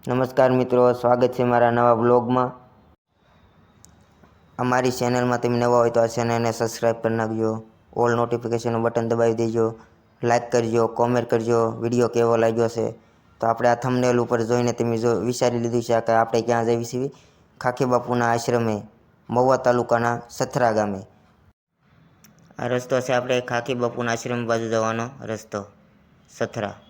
નમસ્કાર મિત્રો, સ્વાગત છે મારા નવા બ્લોગમાં અમારી ચેનલમાં તમે નવા હોય તો આ ચેનલને સબસ્ક્રાઈબ કરી નાખજો, ઓલ નોટિફિકેશનનું બટન દબાવી દેજો લાઇક કરજો કોમેન્ટ કરજો વીડિયો કેવો લાગ્યો છે. તો આપણે આ થંબનેલ ઉપર જોઈને તમે જો વિચારી લીધું છે કે આપણે ક્યાં જઈએ છીએ? ખાખી બાપુના આશ્રમે, મહુવા તાલુકાના સથરા ગામે. આ રસ્તો છે આપણે ખાખી બાપુના આશ્રમ બાજુ જવાનો રસ્તો, સથરા.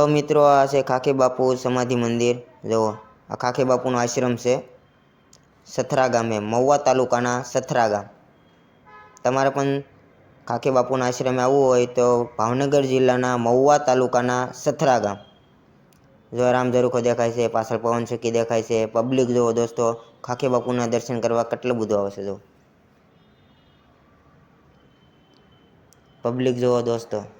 જો મિત્રો આ છે ખાખી બાપુ સમાધિ મંદિર. જુઓ, આ ખાખી બાપુનો આશ્રમ છે સથરા ગામે, મહુવા તાલુકાના સથરા ગામ. તમારે પણ ખાખી બાપુના આશ્રમે આવવું હોય તો ભાવનગર જિલ્લાના મહુવા તાલુકાના સથરા ગામ. જો રામ ઝરૂખો દેખાય છે, પાછળ પવન સુખી દેખાય છે પબ્લિક જુઓ દોસ્તો, ખાખી બાપુના દર્શન કરવા કેટલું બધું આવશે જો પબ્લિક જુઓ દોસ્તો.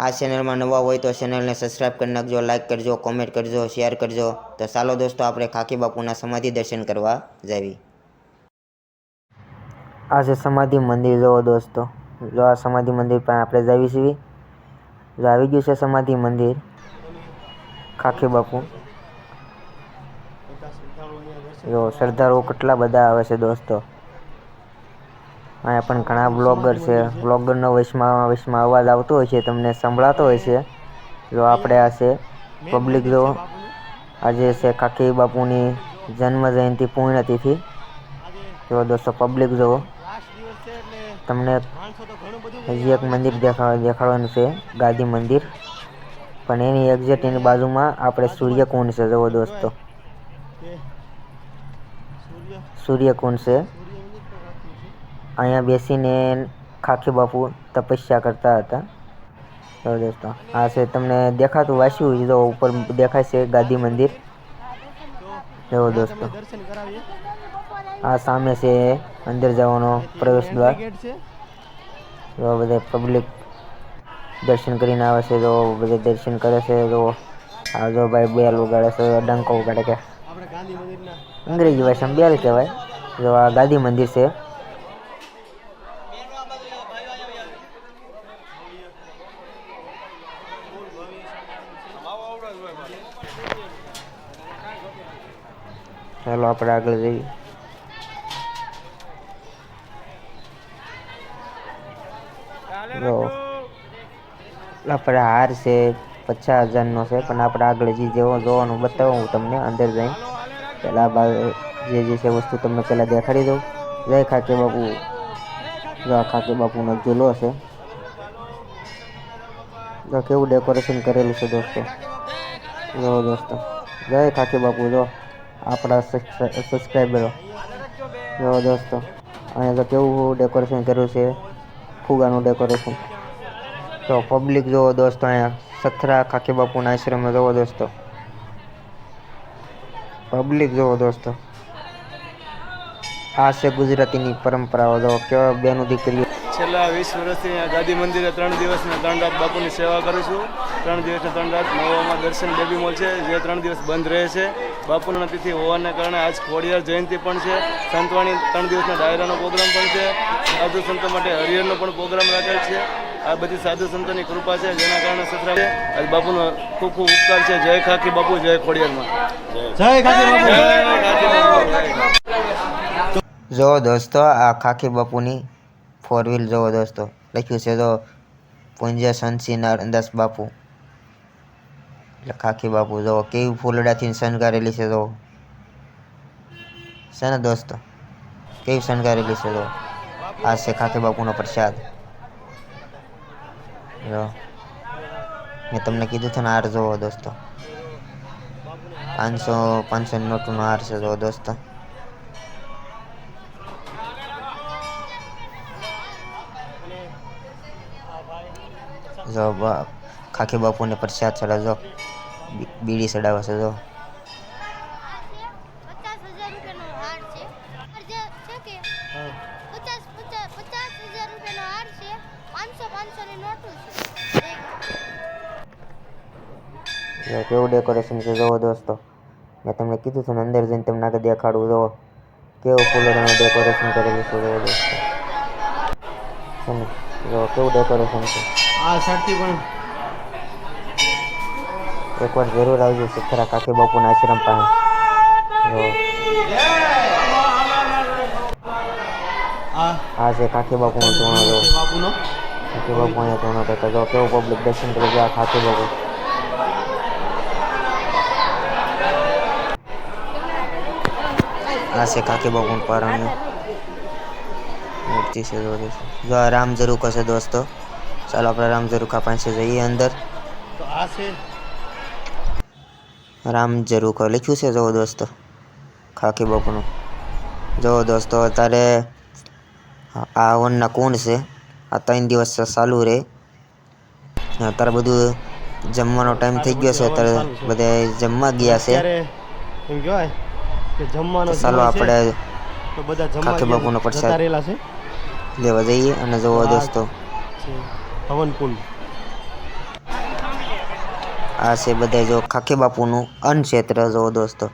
આ ચેનલમાં નવા હોય તો ચેનલને સબસ્ક્રાઈબ કરી નાખજો લાઇક કરજો કોમેન્ટ કરજો શેર કરજો. તો ચાલો દોસ્તો, આપણે ખાખી બાપુના સમાધિ દર્શન કરવા જઈએ આ છે સમાધિ મંદિર. જુઓ દોસ્તો, જો આ સમાધિ મંદિર પાસે આપણે જાવી છીએ જો આવી ગયું છે સમાધિ મંદિર ખાખી બાપુ. જો શ્રદ્ધાળુઓ કેટલા બધા આવે છે દોસ્તો. અહીંયા પણ ઘણા બ્લોગર છે. બ્લોગરનો વચમાં વચમાં અવાજ આવતો હોય છે, તમને સંભળાતો હોય છે. જો આપણે આ છે પબ્લિક જો, આજે છે કાકી બાપુની જન્મ જયંતિ પૂર્ણતિથિ. જો દોસ્તો પબ્લિક જુઓ તમને હજી એક મંદિર દેખા, દેખાડવાનું છે, ગાદી મંદિર. પણ એની એક્ઝેક્ટ એની બાજુમાં આપણે સૂર્યકુંડ છે, જુઓ દોસ્તો. સૂર્યકુંડ છે. અહીંયા બેસીને ખાખી બાપુ તપસ્યા કરતા હતા. તો દોસ્તો, આ છે તમને દેખાતું વાંચ્યું જો ઉપર દેખાય છે ગાદી મંદિર. જુઓ દોસ્તો, આ સામે છે અંદર જવાનો પ્રવેશ દ્વાર. જો બધા પબ્લિક દર્શન કરીને આવે છે, જો બધા દર્શન કરે છે, જો આ જો ભાઈ બેલ વગાડે છે, ડંકો વગાડે કે. અંગ્રેજી ભાષામાં બેલ કહેવાય. જો આ ગાદી મંદિર છે. ચાલો આપણે આગળ જઈએ. જો. આપણે હાર છે પચાસ હજારનો છે પણ આપણે આગળ જે જેવો જોવાનું બતાવું હું તમને અંદર જઈને. પહેલાં જે જે છે વસ્તુ તમને પહેલાં દેખાડી દઉં. જય ખાકે બાપુ. જો ખાકે બાપુનો ઝૂલો છે. જો કેવું ડેકોરેશન કરેલું છે દોસ્તો. જો દોસ્તો. જય ખાકે બાપુ જો. આપણા સબસ્ક્રાઈબરો જો દોસ્તો, અહીંયા તો કેવું ડેકોરેશન કર્યું છે? ફુગાનું ડેકોરેશન તો પબ્લિક જુઓ દોસ્તો અહીંયા, સથરા ખાકી બાપુના આશ્રમે જુઓ દોસ્તો. પબ્લિક જુઓ દોસ્તો. આ છે ગુજરાતીની પરંપરાઓ. જો કેવા બેનું દીકરીઓ છેલ્લા વીસ વર્ષથી અહીંયા ગાદી મંદિરે ત્રણ દિવસને ત્રણ રાત બાપુની સેવા કરું છું. ત્રણ દિવસને ત્રણ રાત મહુવામાં દર્શન બેબી મોલ છે જે ત્રણ દિવસ બંધ રહે છે. બાપુના તિથિ હોવાને કારણે આજ ખોડિયાર જયંતિ પણ છે. સંતવાણી ત્રણ દિવસના ડાયરાનો પ્રોગ્રામ પણ છે. સાધુ સંતો માટે હરિહરનો પણ પ્રોગ્રામ રાખેલ છે. આ બધી સાધુ સંતોની કૃપા છે જેના કારણે સથરા આજ બાપુનો ખૂબ ખૂબ ઉપકાર છે. જય ખાખી બાપુ જય ખોડિયારમાં. જય જો દોસ્તો આ ખાખી બાપુની ફોર વ્હીલ જોવો દોસ્તો. લખ્યું છે તો પુંજ્ય સંતસિંહ અંદાસ બાપુ. એટલે ખાખી બાપુ જુઓ કેવી ફૂલડાથી શણગારેલી છે જો. છે ને દોસ્તો? કેવી શણગારેલી છે જો? આ છે ખાખી બાપુનો પ્રસાદ. જો. મેં તમને કીધું છે ને હાર જુઓ દોસ્તો. પાંચસો પાંચસો નોટનો હાર છે જુઓ દોસ્તો. જો બા- ખાખી બાપુને પ્રસાદ ચડાવ જો બીડી ચડાવે છે જો. પચાસ હજાર રૂપિયાનો હાર છે. હાર જે છે કે? પચાસ પચાસ પચાસ હજાર રૂપિયાનો હાર છે. પાંચસો પાંચસો ની નોટો છે. જો કેવું ડેકોરેશન છે જોવો દોસ્તો. મેં તમને કીધું હતું ને અંદર જઈને તમને આગળ દેખાડવું જુઓ કેવું ફૂલોનું ડેકોરેશન કરેલું છે જુઓ દોસ્તો. જો કેવું ડેકોરેશન છે? આ સરથી પણ. એકવાર જરૂર આવજો સુખરા કાકી બાપુના આશ્રમ પાસે. જો. આ છે કાકી બાપુનો ધોણો જો. કાકી બાપુ અહીંયા ધોણો કરતા જો કેવું પબ્લિક દર્શન કરી આ કાકી બાપુ. આ છે કાકી બાપુનું પારણ્ય. મૂર્તિ છે જો દોસ્તો. આ રામ ઝરૂખો છે દોસ્તો? ચાલો આપણે રામ ઝરૂખા પાસે જઈએ અંદર. તો આ છે. રામ ઝરૂખો લખ્યું છે જો દોસ્તો. ખાકી બાપુનું. જો દોસ્તો અત્યારે આ હવનના કુંડ છે. આ ત્રણ દિવસ ચાલુ રહે અત્યારે બધું જમવાનો ટાઈમ થઈ ગયો છે અત્યારે બધા જમવા ગયા છે. ચાલો આપણે ખાખી બાપુનો છે, પ્રસાદ. જતા રહેલા છે લેવા જઈએ અને જોવો દોસ્તો છે હવન કુંડ આ છે બધા જો ખાખી બાપુનું અન્ન ક્ષેત્ર જો દોસ્તો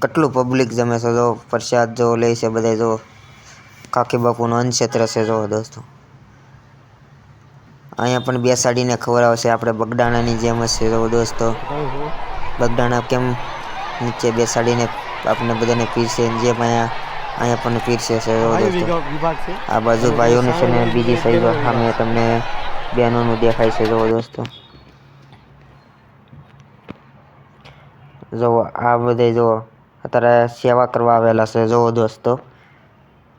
કેટલું પબ્લિક જમે છે જો પ્રસાદ જો લે છે બધા જો ખાખી બાપુનું અન્ન ક્ષેત્ર છે જો દોસ્તો અહીંયા પણ બેસાડીને ખવડાવશે આપણે બગડાણાની જેમ જ છે જો દોસ્તો કહું છું. બગડાણા કેમ નીચે બેસાડીને આપણે બધાને પીરશે જેમ અહીંયા અહીંયા પણ પીરસે છે જો વાયુ દોસ્તો. વિભાગ વિભાગ છે. આ બાજુ ભાઈઓનું છે ને બીજી સાઈડ સામે તમને બહેનોનું દેખાય છે જુઓ દોસ્તો. જુઓ આ બધે જુઓ. અત્યારે સેવા કરવા આવેલા છે જુઓ દોસ્તો.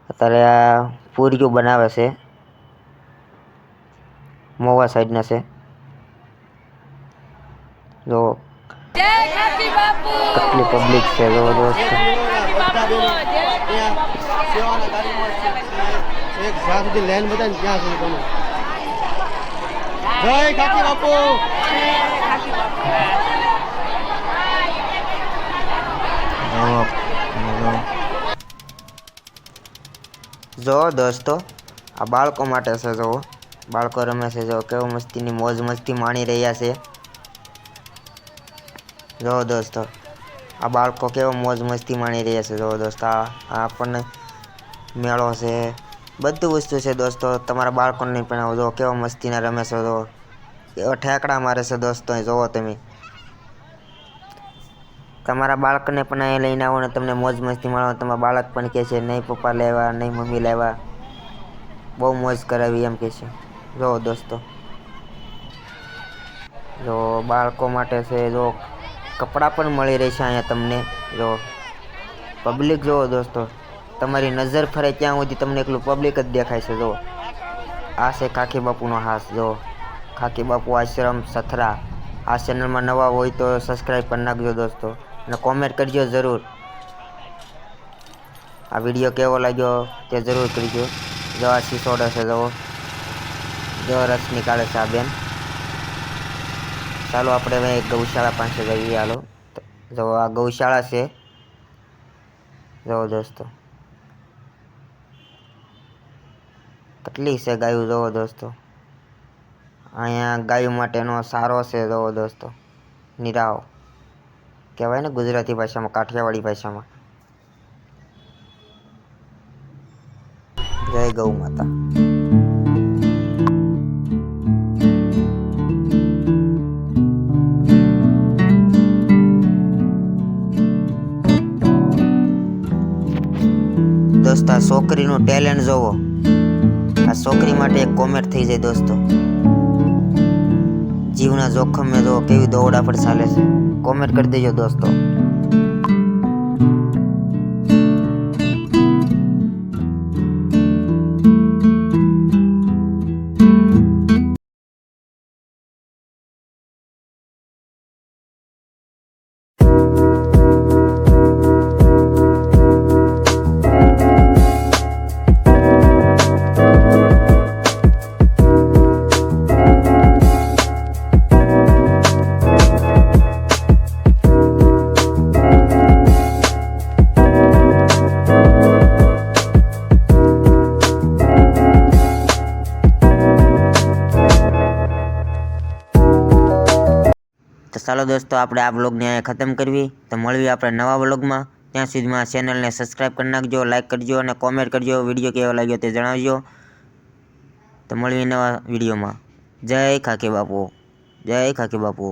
અત્યારે આ પૂરીઓ બનાવે છે. મોવા સાઈડના છે. જો કેટલી પબ્લિક છે જુઓ દોસ્તો. બધા બેનો ત્યાં સેવાના કાર્યમાં છે. એક જ્યાં સુધી લાઈન બતાવે ને ત્યાં સુધી તમે જય ખાખી બાપુ જો જો, દોસ્તો, આ બાળકો માટે છે, જો. બાળકો રમે છે, જો. કેવું મસ્તીની મોજ મસ્તી માણી રહ્યા છે. જો, દોસ્તો. આ બાળકો કેવો મોજ મસ્તી માણી રહ્યા છે. જો દોસ્ત, આ આપણને મેળો છે. બધું વસ્તુ છે દોસ્તો, તમારા બાળકોને પણ જો કેવો મસ્તીના રમે છે. જો એવા ઠેકડા મારે છે દોસ્તો જોવો તમે. તમારા બાળકને પણ અહીં લઈને આવો ને તમને મોજ મસ્તી માણો. તમારા બાળક પણ કહે છે, નહીં પપ્પા, લેવા, નહીં મમ્મી, લેવા. બહુ મોજ કરાવી એમ કહે છે. જો દોસ્તો. જો બાળકો માટે છે જો કપડાં પણ મળી રહેશે અહીંયા તમને. જો પબ્લિક જુઓ દોસ્તો, તમારી નજર ફરે ત્યાં સુધી તમને એકલું પબ્લિક જ દેખાય છે જો આ છે ખાખી બાપુનો હાસ જો ખાખી બાપુ આશ્રમ સથરા. આ ચેનલમાં નવા હોય તો સબસ્ક્રાઈબ કરી નાખજો દોસ્તો અને કોમેન્ટ કરજો જરૂર. આ વીડિયો કેવો લાગ્યો તે જરૂર કરજો. જો આ સિસોડે છે, જુઓ. જો રસ નીકાળે છે આ બેન ચાલો આપણે હવે ગૌશાળા પાસે જઈએ, હાલો. જો આ ગૌશાળા છે. જો દોસ્તો. કેટલી છે ગાયું જુઓ દોસ્તો? અહીંયા ગાયું માટેનો સારો છે જુઓ દોસ્તો. નિરાવ. કહેવાય ને ગુજરાતી ભાષામાં, કાઠિયાવાડી ભાષામાં. જય ગૌ માતા. દોસ્તો આ છોકરીનું ટેલેન્ટ જોવો. આ છોકરી માટે એક કોમેન્ટ થઈ જાય દોસ્તો. જીવના જોખમે જો કેવી દોડા પર ચાલે છે. કોમેન્ટ કરી દેજો દોસ્તો. ચાલો દોસ્તો, આપણે આ બ્લોગને અહીંયા ખતમ કરવી તો મળવી આપણે નવા બ્લોગમાં ત્યાં સુધીમાં ચેનલને સબસ્ક્રાઈબ કરી નાખજો, લાઇક કરજો અને કોમેન્ટ કરજો, વીડિયો કેવો લાગ્યો તે જણાવજો. તો મળવી નવા વિડીયોમાં. જય ખાકી બાપુ. જય ખાકી બાપુ.